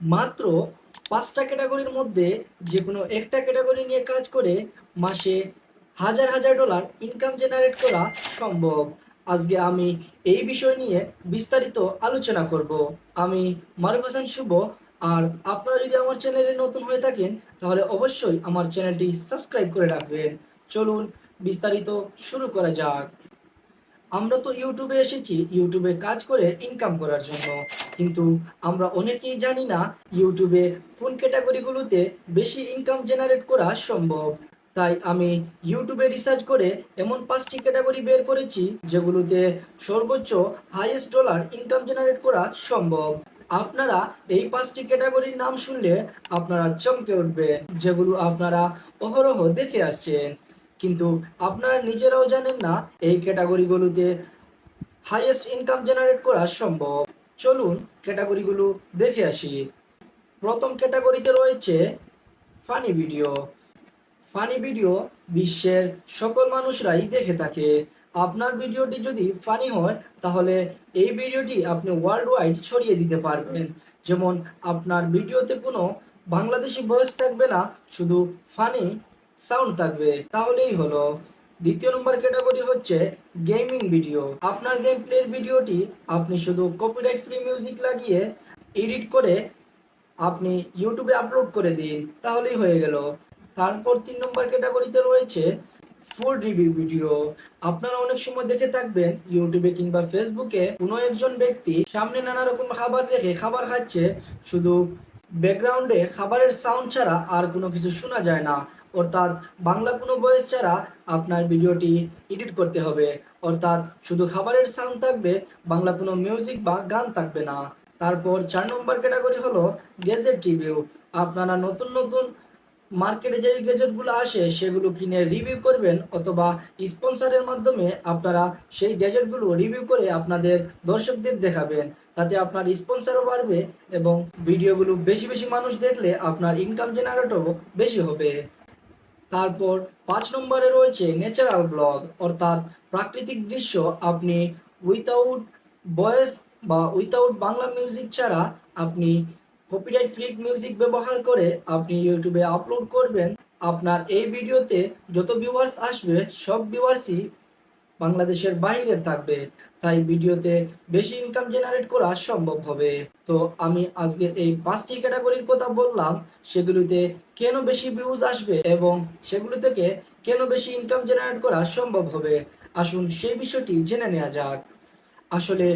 মাত্র পাঁচটা ক্যাটাগরির মধ্যে যে কোনো একটা ক্যাটাগরি নিয়ে কাজ করে মাসে হাজার হাজার ডলার ইনকাম জেনারেট করা সম্ভব। আজকে আমি এই বিষয় নিয়ে বিস্তারিত আলোচনা করব। আমি মারুফ হাসান শুভ, আর আপনারা যদি আমার চ্যানেলে নতুন হয়ে থাকেন, তাহলে অবশ্যই আমার চ্যানেলটি সাবস্ক্রাইব করে রাখবেন। চলুন বিস্তারিত শুরু করা যাক। আমরা তো ইউটিউবে এসেছি, ইউটিউবে কাজ করে ইনকাম করার জন্য। কিন্তু আমরা অনেকেই জানি না ইউটিউবে কোন ক্যাটাগরিগুলোতে বেশি ইনকাম জেনারেট করা সম্ভব। তাই আমি ইউটিউবে রিসার্চ করে এমন পাঁচটি ক্যাটাগরি বের করেছি যেগুলোতে সর্বোচ্চ হাইয়েস্ট ডলার ইনকাম জেনারেট করা সম্ভব। আপনারা এই পাঁচটি ক্যাটাগরির নাম শুনলে আপনারা চমকে উঠবে যেগুলো আপনারা অহরহ দেখে আসছেন। কিন্তু আপনারা নিজেরাও জানেন না এই ক্যাটাগরিগুলোতে হাইয়েস্ট ইনকাম জেনারেট করা সম্ভব। চলুন ক্যাটাগরিগুলো দেখে আসি। প্রথম ক্যাটাগরিতে রয়েছে ফানি ভিডিও। ফানি ভিডিও বিশ্বের সকল মানুষরাই দেখে থাকে। আপনার ভিডিওটি যদি ফানি হয়, তাহলে এই ভিডিওটি আপনি ওয়ার্ল্ড ওয়াইড ছড়িয়ে দিতে পারবেন। যেমন, আপনার ভিডিওতে কোনো বাংলাদেশি ভয়েস থাকবে না, শুধু ফানি সাউন্ড থাকবে। তাহলেই হলো। দ্বিতীয় নম্বর ক্যাটাগরি হচ্ছে গেমিং ভিডিও। আপনার গেম প্লের ভিডিওটি আপনি শুধু কপিরাইট ফ্রি মিউজিক লাগিয়ে এডিট করে আপনি ইউটিউবে আপলোড করে দিন, তাহলেই হয়ে গেল। তারপর তিন নম্বর ক্যাটাগরিতে রয়েছে ফুড রিভিউ ভিডিও আপনারা অনেক সময় দেখে থাকবেন ইউটিউবে কিংবা ফেসবুকে কোনো একজন ব্যক্তি সামনে নানা রকম খাবার রেখে খাবার খাচ্ছে, শুধু ব্যাকগ্রাউন্ডে খাবারের সাউন্ড ছাড়া আর কোনো কিছু শোনা যায় না। অর্থাৎ বাংলা কোনো ভয়েস ছাড়া আপনার ভিডিওটি এডিট করতে হবে। অর্থাৎ শুধু খাবারের সাউন্ড থাকবে, বাংলা কোনো মিউজিক বা গান থাকবে না। তারপর চার নম্বর ক্যাটাগরি হলো গেজেট রিভিউ। আপনারা নতুন নতুন মার্কেটে যে গ্যাজেটগুলো আসে, সেগুলো কিনে রিভিউ করবেন অথবা স্পন্সরের মাধ্যমে আপনারা সেই গ্যাজেটগুলো রিভিউ করে আপনাদের দর্শকদের দেখাবেন। তাতে আপনার স্পন্সরও বাড়বে এবং ভিডিওগুলো বেশি বেশি মানুষ দেখলে আপনার ইনকাম জেনারেটও বেশি হবে। তারপর পাঁচ নম্বরে রয়েছে ন্যাচারাল ব্লগ অর্থাৎ প্রাকৃতিক দৃশ্য। আপনি উইথাউট ভয়েস বা উইথাউট বাংলা মিউজিক ছাড়া আপনি কপিরাইট ফ্রি মিউজিক ব্যবহার করে আপনি ইউটিউবে আপলোড করবেন। আপনার এই ভিডিওতে যত ভিউয়ার্স আসবে, সব ভিউয়ার্সই বাংলাদেশের বাইরে থাকবে। তাই ভিডিওতে বেশি ইনকাম জেনারেট করা সম্ভব হবে। তো আমি আজকে এই পাঁচটি ক্যাটাগরির কথা বললাম। সেগুলিতে কেন বেশি ভিউজ আসবে এবং সেগুলি থেকে কেন বেশি ইনকাম জেনারেট করা সম্ভব হবে? আসুন সেই বিষয়টি জেনে নেওয়া যাক। আসলে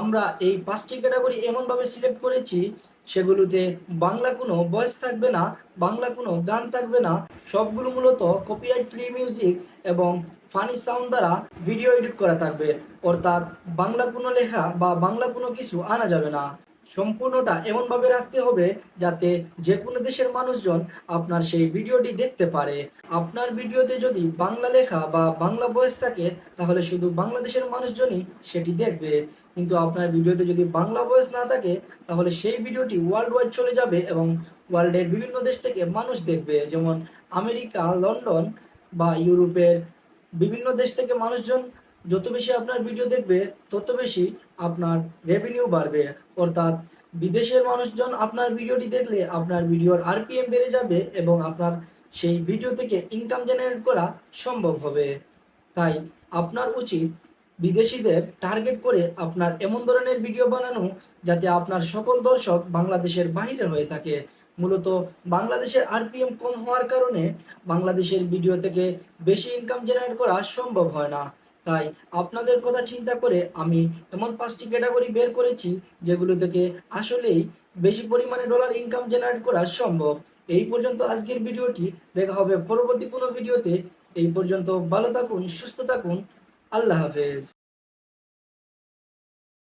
আমরা এই পাঁচটি ক্যাটাগরি এমনভাবে সিলেক্ট করেছি সেগুলোতে বাংলা কোনো ভয়েস থাকবে না, বাংলা কোনো গান থাকবে না, সবগুলো মূলত কপিরাইট ফ্রি মিউজিক এবং ফানি সাউন্ড দ্বারা ভিডিও এডিট করা থাকবে। অর্থাৎ বাংলা কোনো লেখা বা বাংলা কোনো কিছু আনা যাবে না। সম্পূর্ণটা এমনভাবে রাখতে হবে যাতে যে কোনো দেশের মানুষজন আপনার সেই ভিডিওটি দেখতে পারে। আপনার ভিডিওতে যদি বাংলা লেখা বা বাংলা বয়স থাকে, তাহলে শুধু বাংলাদেশের মানুষজনই সেটি দেখবে। কিন্তু আপনার ভিডিওতে যদি বাংলা ভয়েস না থাকে, তাহলে সেই ভিডিওটি ওয়ার্ল্ড ওয়াইড চলে যাবে এবং ওয়ার্ল্ডের বিভিন্ন দেশ থেকে মানুষ দেখবে। যেমন আমেরিকা, লন্ডন বা ইউরোপের বিভিন্ন দেশ থেকে মানুষজন যত বেশি আপনার ভিডিও দেখবে, তত বেশি আপনার রেভিনিউ বাড়বে। অর্থাৎ বিদেশের মানুষজন আপনার ভিডিওটি দেখলে আপনার ভিডিওর আরপিএম বেড়ে যাবে এবং আপনার সেই ভিডিও থেকে ইনকাম জেনারেট করা সম্ভব হবে। তাই আপনার উচিত বিদেশিদের টার্গেট করে আপনার এমন ধরনের ভিডিও বানানো যাতে আপনার সকল দর্শক বাংলাদেশের বাইরে হয়ে থাকে। মূলত বাংলাদেশের আরপিএম কম হওয়ার কারণে বাংলাদেশের ভিডিও থেকে বেশি ইনকাম জেনারেট করা সম্ভব হয় না। তাই আপনাদের কথা চিন্তা করে আমি এমন পাঁচটি ক্যাটাগরি বের করেছি যেগুলো থেকে আসলেই বেশি পরিমাণে ডলার ইনকাম জেনারেট করা সম্ভব। এই পর্যন্ত আজকের ভিডিওটি। দেখা হবে পরবর্তী কোনো ভিডিওতে। এই পর্যন্ত ভালো থাকুন, সুস্থ থাকুন। আল্লাহ হাফেজ।